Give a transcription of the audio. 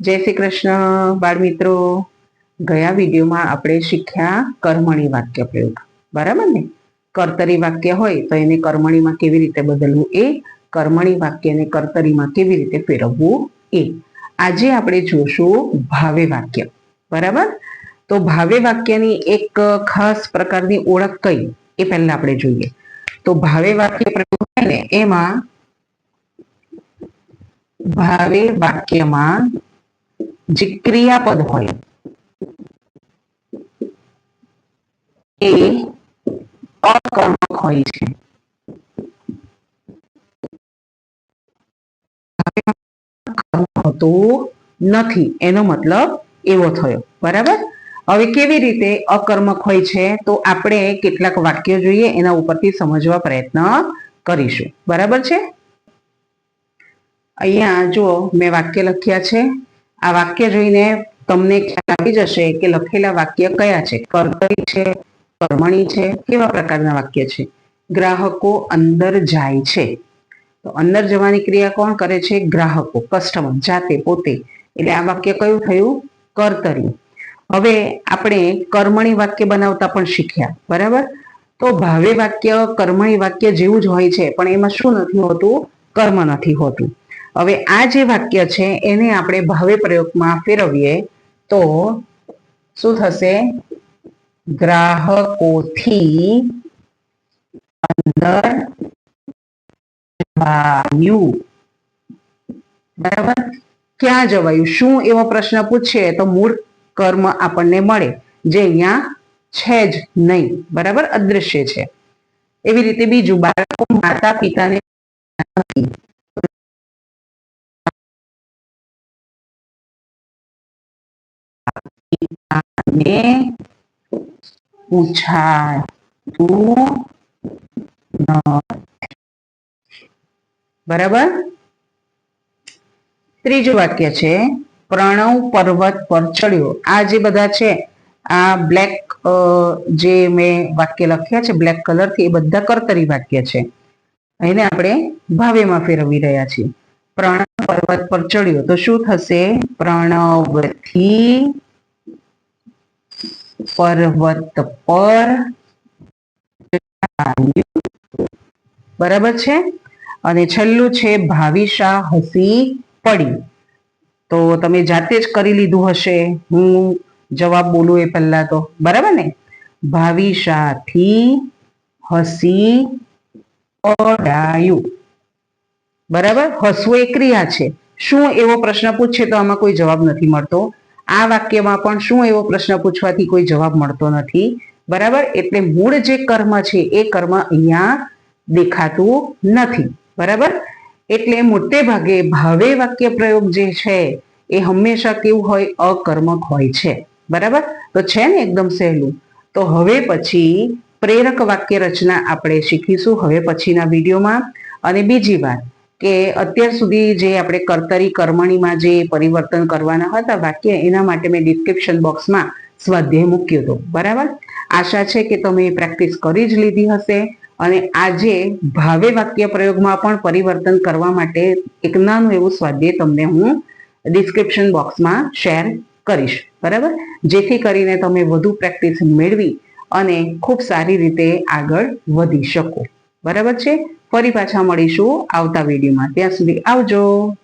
જય શ્રી કૃષ્ણ, બાળ મિત્રો. ગયા વિડીયોમાં આપણે શીખ્યા કર્મણી વાક્ય પ્રયોગ. બરાબર ને? કર્તરી વાક્ય હોય તો એને કર્મણીમાં કેવી રીતે બદલવું? એ કર્મણી વાક્યને કર્તરીમાં કેવી રીતે ફેરવવું? એ. આજે આપણે જોશું ભાવે વાક્ય. બરાબર? તો ભાવે વાક્યની એક ખાસ પ્રકારની ઓળખ કઈ? એ પહેલા આપણે જોઈએ. તો ભાવે વાક્ય પ્રયોગ એમાં ભાવે વાક્યમાં જે ક્રિયાપદ હોય, એ અકર્મક હોય છે. હોતું નથી, એનો મતલબ એવો થયો. બરાબર? હવે કેવી રીતે અકર્મક હોય છે? તો આપણે કેટલાક વાક્યો જોઈએ, એના ઉપરથી સમજવા પ્રયત્ન કરીશું. બરાબર છે? અહીંયા જો મેં વાક્ય લખ્યા છે આ વાક્ય જોઈને તમને ખ્યાલ આવી જશે કે લખેલા વાક્ય કયા છે. કર્તરી છે, કર્મણી છે, કેવા પ્રકારના વાક્ય છે? ગ્રાહકો અંદર જાય છે. તો અંદર જવાની ક્રિયા કોણ કરે છે? ગ્રાહકો કસ્ટમર જાતે, પોતે. એટલે આ વાક્ય કયું થયું? કર્તરી હવે આપણે કર્મણી વાક્ય બનાવતા પણ શીખ્યા, બરાબર? તો ભાવે વાક્ય, કર્મણી વાક્ય જેવું જ હોય છે, પણ એમાં શું નથી હોતું? કર્મ નથી હોતું. હવે આ જે વાક્ય છે, એને આપણે ભાવે પ્રયોગમાં ફેરવીએ તો શું થશે? ગ્રાહકોથી અંદર જવાયું. બરાબર? ક્યાં જવાયું? શું એવો પ્રશ્ન પૂછે તો મૂળ કર્મ આપણને મળે. જે અહીંયા છે જ નહીં. બરાબર? અદૃશ્ય છે. એવી રીતે બીજું બાળકો માતા પિતાને નથી ને પૂછાતું બરાબર? ત્રીજું વાક્ય છે, પ્રણવ પર્વત પર ચડ્યો. આ જે બધા છે, આ બ્લેક જે મેં વાક્ય લખ્યા છે, બ્લેક કલરથી, એ બધા કર્તરી વાક્ય છે. એને આપણે ભાવેમાં ફેરવી રહ્યા છીએ. પ્રણવ પર્વત પર ચડ્યો. તો શું થશે? પ્રણવથી પર્વત પર બરાબર છે? અને છેલ્લું છે ભાવિશા હસી પડી. તો તમે જાતે જ કરી લીધું હશે. હું જવાબ બોલું એ પહેલા તો. બરાબર ને? ભાવિશાથી હસી પડાયું. બરાબર? હસવું એ ક્રિયા છે. શું એવો પ્રશ્ન પૂછે તો આમાં કોઈ જવાબ નથી મળતો. આ વાક્યમાં પણ શું એવો પ્રશ્ન પૂછવાથી કોઈ જવાબ મળતો નથી? બરાબર? એટલે મૂળ જે કર્મ છે, એ કર્મ અહીંયા દેખાતું નથી. બરાબર? એટલે મોટે ભાગે ભાવે વાક્ય પ્રયોગ જે છે, એ હંમેશા કેવું હોય? અકર્મક હોય છે. બરાબર? તો છે ને એકદમ સહેલું. તો હવે પછી પ્રેરક વાક્ય રચના આપણે શીખીશું. હવે પછીના વિડીયોમાં. અને બીજી વાત. કે અત્યાર સુધી જે આપણે કર્તરી કર્મણીમાં જે પરિવર્તન કરવાના હતા વાક્ય, એના માટે મેં ડિસ્ક્રિપ્શન બોક્સમાં સ્વાધ્યાય મૂક્યો હતો. બરાબર? આશા છે કે તમે પ્રેક્ટિસ કરી જ લીધી હશે અને આજે ભાવે વાક્ય પ્રયોગમાં પણ પરિવર્તન કરવા માટે એક નાનું એવું સ્વાધ્યાય તમને હું ડિસ્ક્રિપ્શન બોક્સમાં શેર કરીશ. બરાબર? જેથી કરીને તમે વધુ પ્રેક્ટિસ મેળવી અને ખૂબ સારી રીતે આગળ વધી શકો. બરાબર છે? ફરી પાછા મળીશું આવતા વિડીયોમાં. ત્યાં સુધી આવજો.